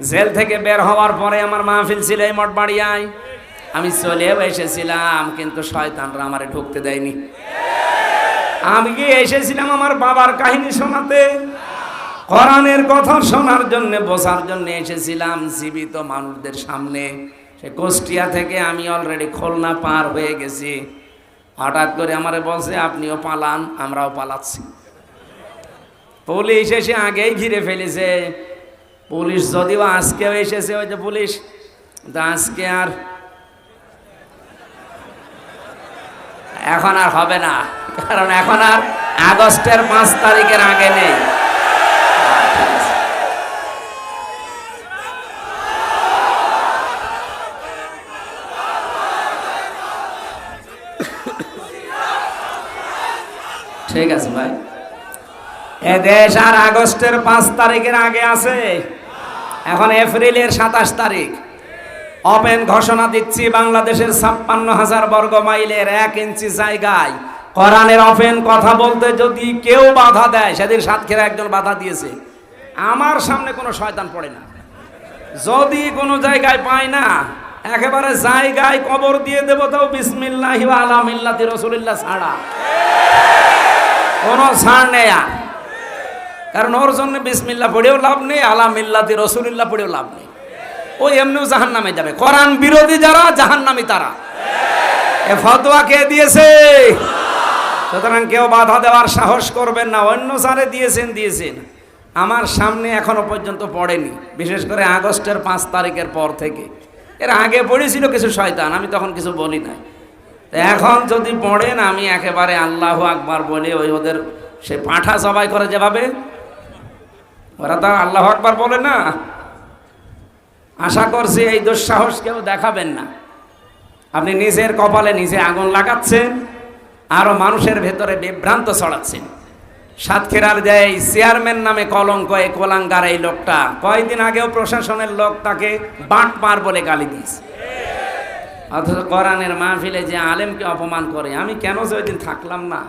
Jail থেকে বের হওয়ার পরে আমার মাহফিল ছিল এই মঠ বাড়িয়ায় আমি চলেও এসেছিলাম, কিন্তু শয়তানরা আমারে ঢুকতে দেয়নি। আমি এসেছিলাম আমার বাবার কাহিনী শোনাতে। কোরআনের কথা শোনার জন্য বসার জন্য এসেছিলাম জীবিত মানুষদের সামনে। সে কুষ্টিয়া থেকে আমি অলরেডি খুলনা পার হয়ে গেছি। হঠাৎ করে আমারে বলছে, আপনিও পালান, আমরাও পালাচ্ছি। পুলিশ এসে আগেই ঘিরে ফেলেছে। পুলিশ যদিও আজকেও এসেছে, ওই যে পুলিশ। আজকে আর এখন আর হবে না, কারণ এখন আর আগস্টের পাঁচ তারিখের আগে নেই। ঠিক আছে ভাই। এ দেশ আর আগস্টের পাঁচ তারিখের আগে আছে। এখন এপ্রিলের সাতাশ তারিখ। ওপেন ঘোষণা দিচ্ছি বাংলাদেশের ছাপ্পান্ন হাজার বর্গ মাইলের এক ইঞ্চি জায়গায়। কোরআনের ওপেন কথা বলতে যদি কেউ বাধা দেয়, সেদিন সাতক্ষীরা একজন বাধা দিয়েছে। আমার সামনে কোনো শয়তান পড়ে না। যদি কোনো জায়গায় পায় না, একেবারে জায়গায় কবর দিয়ে দেবো তাও বিসমিল্লাহ ওয়া আলা মিল্লাতি রসুলিল্লাহ ছাড়া। কোনো ছাড় আর। কারণ ওর জন্য বিসমিল্লা পড়েও লাভ নেই আলা মিল্লাতি রসুলিল্লাহ পড়েও লাভ নেই। ও এমনিও জাহান নামে যাবে। কোরআন বিরোধী যারা জাহান নামী তারা। এ ফতোয়া কে দিয়েছে? সুতরাং কেউ বাধা দেওয়ার সাহস করবেন না, অন্য সারে দিয়েছেন দিয়েছেন। আমার সামনে এখনও পর্যন্ত পড়েনি, বিশেষ করে আগস্টের পাঁচ তারিখের পর থেকে। এর আগে পড়েছিল কিছু শয়তান, আমি তখন কিছু বলি নাই। এখন যদি পড়েন, আমি একেবারে আল্লাহ আকবার বলে ওই ওদের সে পাঁঠা সবাই করে যেভাবে ওরা তো আল্লাহ আকবার বলে না। আশা করছি এই দুঃসাহস কেউ দেখাবেন না। আপনি নিজের কপালে নিজে আগুন লাগাচ্ছেন, আরও মানুষের ভেতরে বিভ্রান্ত ছড়াচ্ছেন। সাতক্ষীরার যে এই চেয়ারম্যান নামে কলঙ্ক এই কোলাঙ্গার এই লোকটা, কয়েকদিন আগেও প্রশাসনের লোক তাকে বাট মার বলে গালি দিয়েছে। অথচ কোরআনের মাহফিলে যে আলেমকে অপমান করে, আমি কেন যে ওই দিন থাকলাম না?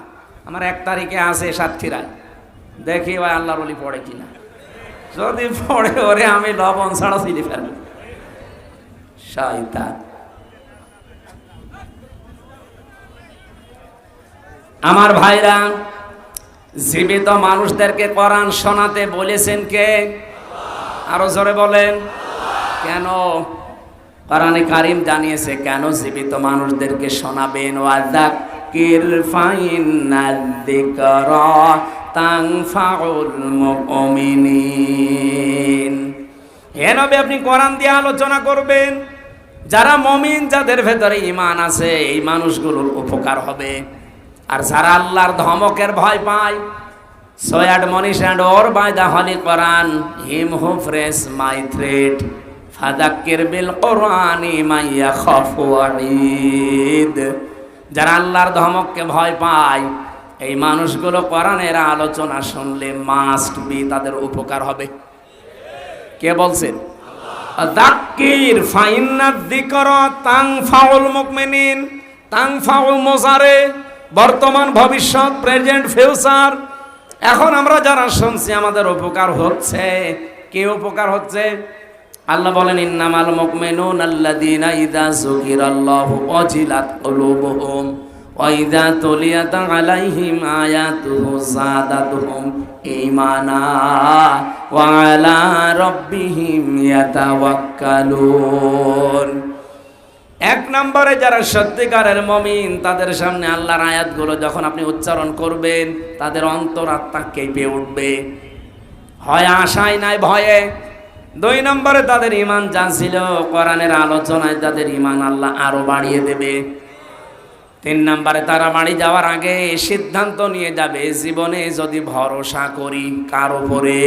আমার এক তারিখে আছে সাতক্ষীরায়। দেখি ওই আল্লাহর পড়ে কিনা। যদি পড়ে, ওরে আমি লবণ ছাড়া ছিলি ফেলব। শয়তান। আমার ভাইরা, জীবিত মানুষদেরকে কোরআন শোনাতে বলেছেন কে? আরও জোরে বলেন। কেন? কোরআনে কারিম জানিয়েছে, কেন জীবিত মানুষদেরকে শোনাবেন? ওয়াদাক্কির ফাইন্নাদ্দিকরা তানফাউল মুমিনিন। হে নবী, আপনি কোরআন দিয়ে আলোচনা করবেন। যারা মমিন, যাদের ভেতরে ইমান আছে, এই মানুষগুলোর উপকার হবে। আর যারা আল্লাহর ধমকের ভয় পায় সয়াড মনীষ and or by the holy Quran, him who fears my threat ফাদাক্কির বিল কোরআনি মাইয়া খফু যারা আল্লাহর ধমককে ভয় পায় এই মানুষগুলো কোরআনের আলোচনা শুনলে মাস্ট বি তাদের উপকার হবে। কে বলছেন? দাক্কির ফাইন্নাদ যিকর তাংফাউল মুকমিনিন তাংফাউল মোজারে, বর্তমান ভবিষ্যৎ, প্রেজেন্ট ফিউচার। এখন আমরা যারা শুনছি, আমাদের উপকার হচ্ছে। কে উপকার হচ্ছে? আল্লাহ বলেন, ইন্নামাল মুকমিনুন আল্লাযীনা ইযা যুকিরাল্লাহু ওয়াজিলাত কুলুবুহুম ওয়া ইযা তুলিয়াত আলাইহিম আয়াতুহু যাদাতুহুম ঈমানা ওয়া রাব্বিহিম ইয়াতাওয়াক্কালুন এক নম্বরে যারা সত্যিকারের মমিন, তাদের সামনে আল্লাহর আয়াতগুলো যখন আপনি উচ্চারণ করবেন, তাদের অন্তরাত্মা কেঁপে উঠবে। হয় আশায়, নাই ভয়ে। দুই নম্বরে তাদের ইমান যা ছিল কোরআনের আলোচনায় তাদের ইমান আল্লাহ আরও বাড়িয়ে দেবে। তিন নম্বরে তারা বাড়ি যাওয়ার আগে সিদ্ধান্ত নিয়ে যাবে জীবনে যদি ভরসা করি কার উপরে?